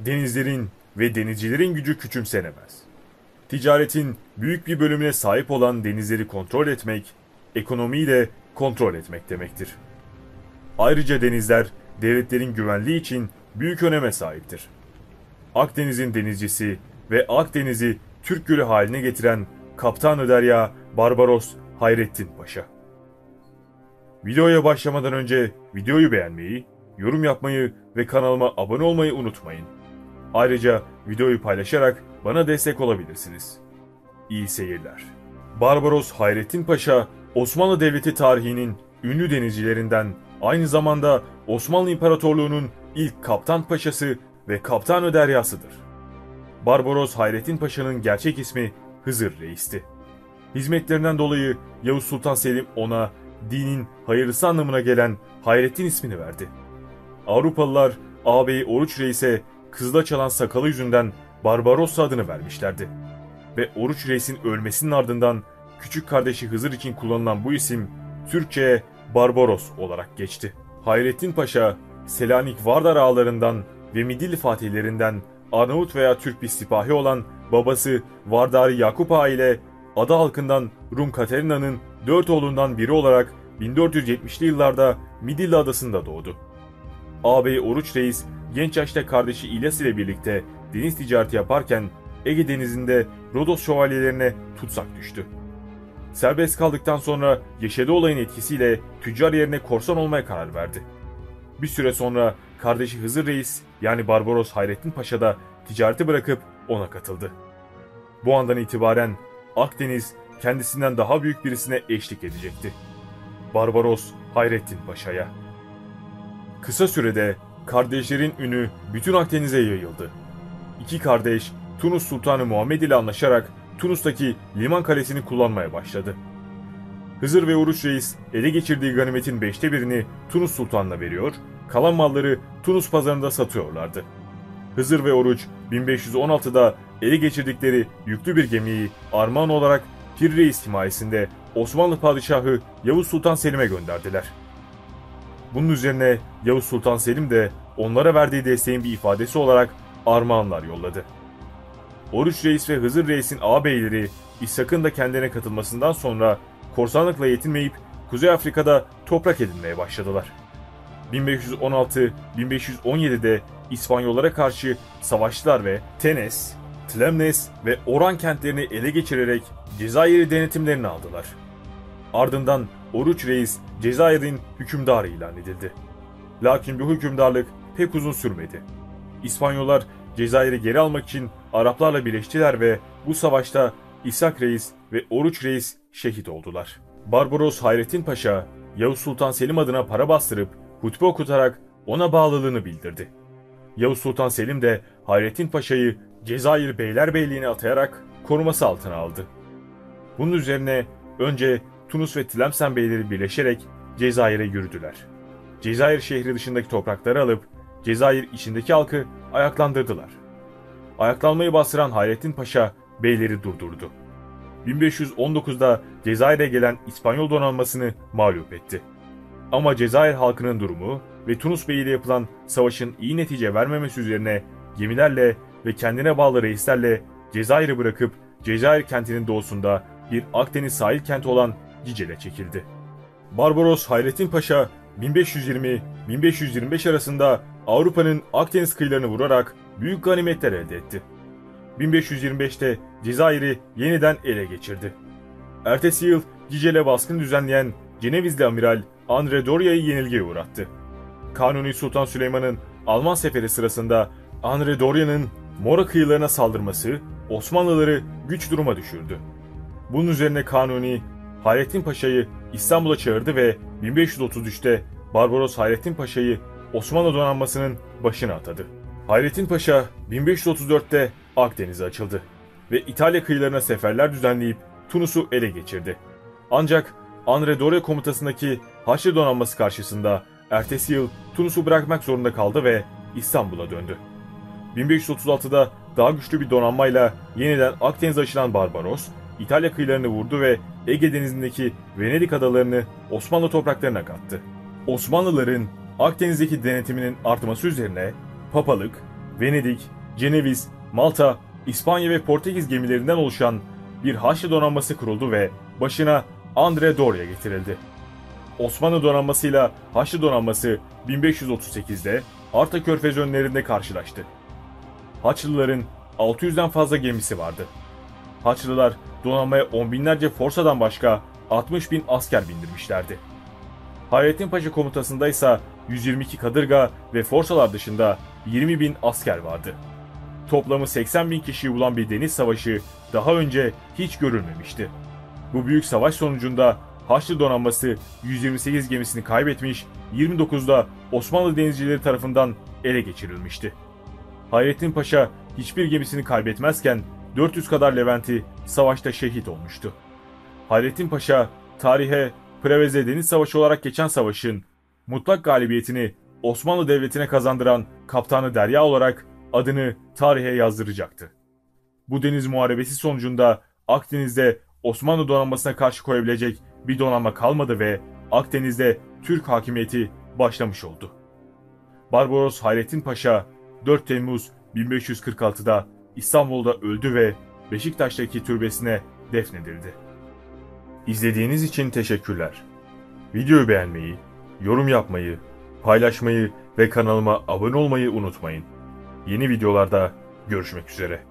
denizlerin ve denizcilerin gücü küçümsenemez. Ticaretin büyük bir bölümüne sahip olan denizleri kontrol etmek, ekonomiyi de kontrol etmek demektir. Ayrıca denizler devletlerin güvenliği için büyük öneme sahiptir. Akdeniz'in denizcisi ve Akdeniz'i Türk Gölü haline getiren Kaptan Öderya Barbaros Hayrettin Paşa. Videoya başlamadan önce videoyu beğenmeyi, yorum yapmayı ve kanalıma abone olmayı unutmayın. Ayrıca videoyu paylaşarak bana destek olabilirsiniz. İyi seyirler. Barbaros Hayrettin Paşa, Osmanlı Devleti tarihinin ünlü denizcilerinden, aynı zamanda Osmanlı İmparatorluğu'nun ilk kaptan paşası ve kaptan öderyasıdır. Barbaros Hayrettin Paşa'nın gerçek ismi Hızır Reis'ti. Hizmetlerinden dolayı Yavuz Sultan Selim ona dinin hayırlısı anlamına gelen Hayrettin ismini verdi. Avrupalılar ağabeyi Oruç Reis'e kızla çalan sakalı yüzünden Barbarossa adını vermişlerdi. Ve Oruç Reis'in ölmesinin ardından küçük kardeşi Hızır için kullanılan bu isim Türkçe'ye Barbaros olarak geçti. Hayrettin Paşa, Selanik Vardar ağalarından ve Midilli fatihlerinden Arnavut veya Türk bir sipahi olan babası Vardari Yakup Ağa ile ada halkından Rum Katerina'nın dört oğlundan biri olarak 1470'li yıllarda Midilli adasında doğdu. Ağabey Oruç Reis genç yaşta kardeşi İlyas ile birlikte deniz ticareti yaparken Ege Denizi'nde Rodos şövalyelerine tutsak düştü. Serbest kaldıktan sonra yaşadığı olayın etkisiyle tüccar yerine korsan olmaya karar verdi. Bir süre sonra kardeşi Hızır Reis yani Barbaros Hayrettin Paşa da ticareti bırakıp ona katıldı. Bu andan itibaren Akdeniz kendisinden daha büyük birisine eşlik edecekti. Barbaros Hayrettin Paşa'ya. Kısa sürede kardeşlerin ünü bütün Akdeniz'e yayıldı. İki kardeş Tunus Sultanı Muhammed ile anlaşarak Tunus'taki liman kalesini kullanmaya başladı. Hızır ve Uruç Reis ele geçirdiği ganimetin beşte birini Tunus Sultan'ına veriyor, kalan malları Tunus pazarında satıyorlardı. Hızır ve Oruç 1516'da ele geçirdikleri yüklü bir gemiyi armağan olarak Pir Reis himayesinde Osmanlı Padişahı Yavuz Sultan Selim'e gönderdiler. Bunun üzerine Yavuz Sultan Selim de onlara verdiği desteğin bir ifadesi olarak armağanlar yolladı. Oruç Reis ve Hızır Reis'in ağabeyleri İshak'ın da kendine katılmasından sonra korsanlıkla yetinmeyip Kuzey Afrika'da toprak edinmeye başladılar. 1516-1517'de İspanyollara karşı savaştılar ve Tenes, Tlemnes ve Oran kentlerini ele geçirerek Cezayir'i denetimlerini aldılar. Ardından Oruç Reis Cezayir'in hükümdarı ilan edildi. Lakin bu hükümdarlık pek uzun sürmedi. İspanyollar Cezayir'i geri almak için Araplarla birleştiler ve bu savaşta İshak Reis ve Oruç Reis şehit oldular. Barbaros Hayrettin Paşa, Yavuz Sultan Selim adına para bastırıp hutbe okutarak ona bağlılığını bildirdi. Yavuz Sultan Selim de Hayrettin Paşa'yı Cezayir Beylerbeyliğine atayarak koruması altına aldı. Bunun üzerine önce Tunus ve Tlemsen beyleri birleşerek Cezayir'e yürüdüler. Cezayir şehri dışındaki toprakları alıp Cezayir içindeki halkı ayaklandırdılar. Ayaklanmayı bastıran Hayrettin Paşa beyleri durdurdu. 1519'da Cezayir'e gelen İspanyol donanmasını mağlup etti. Ama Cezayir halkının durumu ve Tunus Bey ile yapılan savaşın iyi netice vermemesi üzerine gemilerle ve kendine bağlı reislerle Cezayir'i bırakıp Cezayir kentinin doğusunda bir Akdeniz sahil kenti olan Gicel'e çekildi. Barbaros Hayrettin Paşa 1520-1525 arasında Avrupa'nın Akdeniz kıyılarını vurarak büyük ganimetler elde etti. 1525'te Cezayir'i yeniden ele geçirdi. Ertesi yıl Gicel'e baskın düzenleyen Cenevizli amiral Andre Doria'yı yenilgiye uğrattı. Kanuni Sultan Süleyman'ın Alman seferi sırasında Andre Doria'nın Mora kıyılarına saldırması Osmanlıları güç duruma düşürdü. Bunun üzerine Kanuni Hayrettin Paşa'yı İstanbul'a çağırdı ve 1533'te Barbaros Hayrettin Paşa'yı Osmanlı donanmasının başına atadı. Hayrettin Paşa 1534'te Akdeniz'e açıldı ve İtalya kıyılarına seferler düzenleyip Tunus'u ele geçirdi. Ancak Andre Dore komutasındaki Haçlı donanması karşısında ertesi yıl Tunus'u bırakmak zorunda kaldı ve İstanbul'a döndü. 1536'da daha güçlü bir donanmayla yeniden Akdeniz'e açılan Barbaros, İtalya kıyılarını vurdu ve Ege Denizi'ndeki Venedik adalarını Osmanlı topraklarına kattı. Osmanlıların Akdeniz'deki denetiminin artması üzerine papalık, Venedik, Ceneviz, Malta, İspanya ve Portekiz gemilerinden oluşan bir Haçlı donanması kuruldu ve başına Andre Doria getirildi. Osmanlı donanmasıyla Haçlı donanması 1538'de Arta Körfezi önlerinde karşılaştı. Haçlıların 600'den fazla gemisi vardı. Haçlılar donanmaya on binlerce forsadan başka 60 bin asker bindirmişlerdi. Hayrettin Paşa komutasında ise 122 kadırga ve forsalar dışında 20 bin asker vardı. Toplamı 80 bin kişiyi bulan bir deniz savaşı daha önce hiç görülmemişti. Bu büyük savaş sonucunda Haçlı donanması 128 gemisini kaybetmiş, 29'da Osmanlı denizcileri tarafından ele geçirilmişti. Hayrettin Paşa hiçbir gemisini kaybetmezken 400 kadar Levent'i savaşta şehit olmuştu. Hayrettin Paşa tarihe Preveze Deniz Savaşı olarak geçen savaşın mutlak galibiyetini Osmanlı Devleti'ne kazandıran Kaptanı Derya olarak adını tarihe yazdıracaktı. Bu deniz muharebesi sonucunda Akdeniz'de Osmanlı donanmasına karşı koyabilecek bir donanma kalmadı ve Akdeniz'de Türk hakimiyeti başlamış oldu. Barbaros Hayrettin Paşa 4 Temmuz 1546'da İstanbul'da öldü ve Beşiktaş'taki türbesine defnedildi. İzlediğiniz için teşekkürler. Videoyu beğenmeyi, yorum yapmayı, paylaşmayı ve kanalıma abone olmayı unutmayın. Yeni videolarda görüşmek üzere.